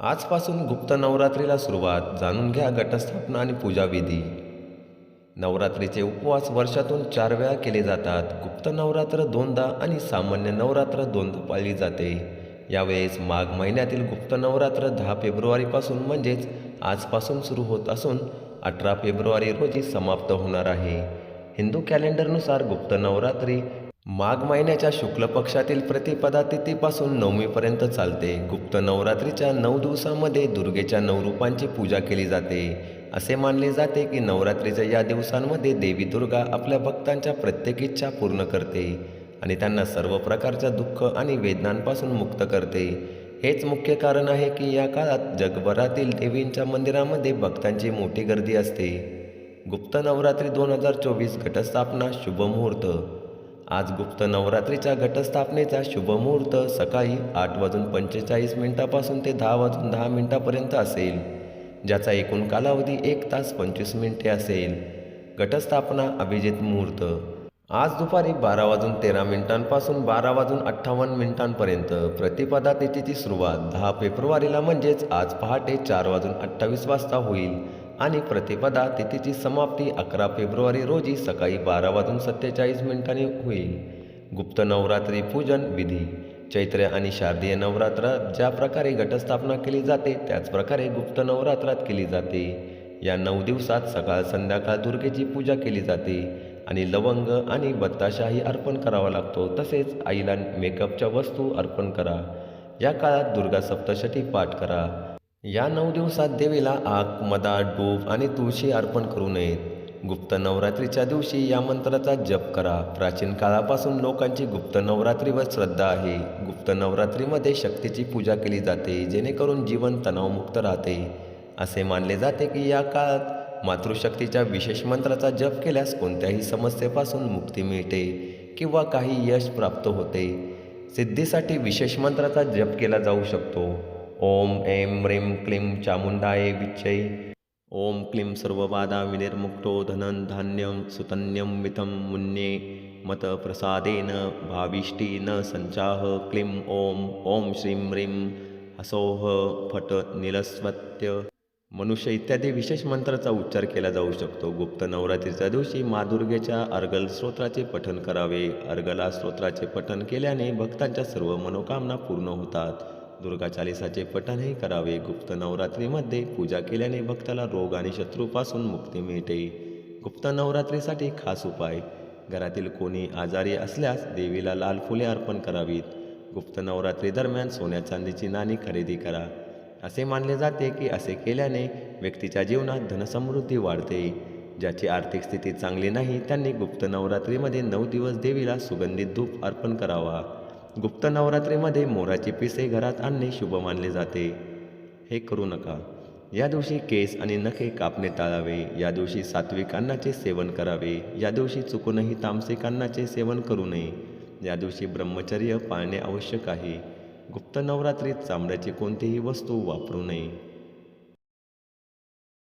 आजपासून गुप्त नवरात्रीला सुरुवात. जाणून घ्या घटस्थापना आणि पूजाविधी. नवरात्रीचे उपवास वर्षातून चार वेळा केले जातात. गुप्त नवरात्र दोनदा आणि सामान्य नवरात्र दोनदा पाळली जाते. यावेळेस माघ महिन्यातील गुप्त नवरात्र दहा फेब्रुवारीपासून म्हणजेच आजपासून सुरू होत असून अठरा फेब्रुवारी रोजी समाप्त होणार आहे. हिंदू कॅलेंडरनुसार गुप्त नवरात्री माघ महिन्याच्या शुक्ल पक्षातील प्रतिपदा तिथीपासून नवमीपर्यंत चालते. गुप्त नवरात्रीच्या नऊ दिवसांमध्ये दुर्गेच्या नऊ रूपांची पूजा केली जाते. असे मानले जाते की नवरात्रीच्या या दिवसांमध्ये देवी दुर्गा आपल्या भक्तांच्या प्रत्येक इच्छा पूर्ण करते आणि त्यांना सर्व प्रकारच्या दुःख आणि वेदनांपासून मुक्त करते. हेच मुख्य कारण आहे की या काळात जगभरातील देवींच्या मंदिरामध्ये भक्तांची मोठी गर्दी असते. गुप्त नवरात्री दोन हजार चोवीस घटस्थापना शुभमुहूर्त आज गुप्त नवरात्रीच्या घटस्थापनेचा शुभमुहूर्त सकाळी आठ वाजून पंचेचाळीस मिनिटापासून ते दहा वाजून दहा मिनिटापर्यंत असेल ज्याचा एकूण कालावधी एक तास पंचवीस मिनिटे असेल. घटस्थापना अभिजित मुहूर्त. आज दुपारी बारा वाजून तेरा मिनिटांपासून बारा वाजून अठ्ठावन्न मिनिटांपर्यंत प्रतिपदा तिथीची सुरुवात दहा फेब्रुवारीला म्हणजेच आज पहाटे चार वाजून अठ्ठावीस वाजता होईल. आणि प्रतिपदा तिथीची समाप्ती अकरा फेब्रुवारी रोजी सकाळी बारा वाजून सत्तेचाळीस मिनिटांनी होईल. गुप्त नवरात्री पूजन विधी. चैत्र आणि शारदीय नवरात्रात ज्या प्रकारे घटस्थापना केली जाते त्याचप्रकारे गुप्त नवरात्रात केली जाते. या नऊ दिवसात सकाळ संध्याकाळ दुर्गेची पूजा केली जाते आणि लवंग आणि बत्ताशाही अर्पण करावा लागतो. तसेच आईला मेकअपच्या वस्तू अर्पण करा. या काळात दुर्गा सप्तशती पाठ करा. या नऊ दिवसात देवीला आग मदा डूब आणि तुळशी अर्पण करू नयेत. गुप्त नवरात्रीच्या दिवशी या मंत्राचा जप करा. प्राचीन काळापासून लोकांची गुप्त नवरात्रीवर श्रद्धा आहे. गुप्त नवरात्रीमध्ये शक्तीची पूजा केली जाते जेणेकरून जीवन तणावमुक्त राहते. असे मानले जाते की या काळात मातृशक्तीच्या विशेष मंत्राचा जप केल्यास कोणत्याही समस्येपासून मुक्ती मिळते किंवा काही यश प्राप्त होते. सिद्धीसाठी विशेष मंत्राचा जप केला जाऊ शकतो. ओम ऐं ह्रीं क्लीं चामुण्डाय विच्चै ॐ क्लीं सर्वबाधा विनिर्मुक्तो धनं धान्यं सुतन्यं मितं मुन्ये मत प्रसादेन न संचाह क्लीं ॐ ॐ श्रीं ह्रीं हसोह फट निलस्वत्य। मनुष्य इत्यादी विशेष मंत्राचा उच्चार केला जाऊ शकतो। गुप्त नवरात्रीच्या दिवशी मादुर्गेच्या अर्गल स्तोत्राचे पठन करावे। अर्गला स्तोत्राचे पठन केल्याने भक्तांच्या सर्व मनोकामना पूर्ण होतात। दुर्गा चालिसाचे पठणही करावे. गुप्त नवरात्रीमध्ये पूजा केल्याने भक्ताला रोग आणि शत्रूपासून मुक्ती मिळते. गुप्त नवरात्रीसाठी खास उपाय. घरातील कोणी आजारी असल्यास देवीला लाल फुले अर्पण करावीत. गुप्त नवरात्री दरम्यान सोन्या चांदीची नाणी खरेदी करा. असे मानले जाते की असे केल्याने व्यक्तीच्या जीवनात धनसमृद्धी वाढते. ज्याची आर्थिक स्थिती चांगली नाही त्यांनी गुप्त नवरात्रीमध्ये नऊ दिवस देवीला सुगंधित धूप अर्पण करावा. गुप्त नवरात्रीमध्ये मोराचे पिसे घरात आणणे शुभ मानले जाते. हे करू नका. या दिवशी केस आणि नखे कापणे टाळावे. या दिवशी सात्विक अन्नाचे सेवन करावे. या दिवशी चुकूनही तामसिक अन्नाचे सेवन करू नये. या दिवशी ब्रह्मचर्य पाळणे आवश्यक आहे. गुप्त नवरात्रीत चामड्याची कोणतीही वस्तू वापरू नये.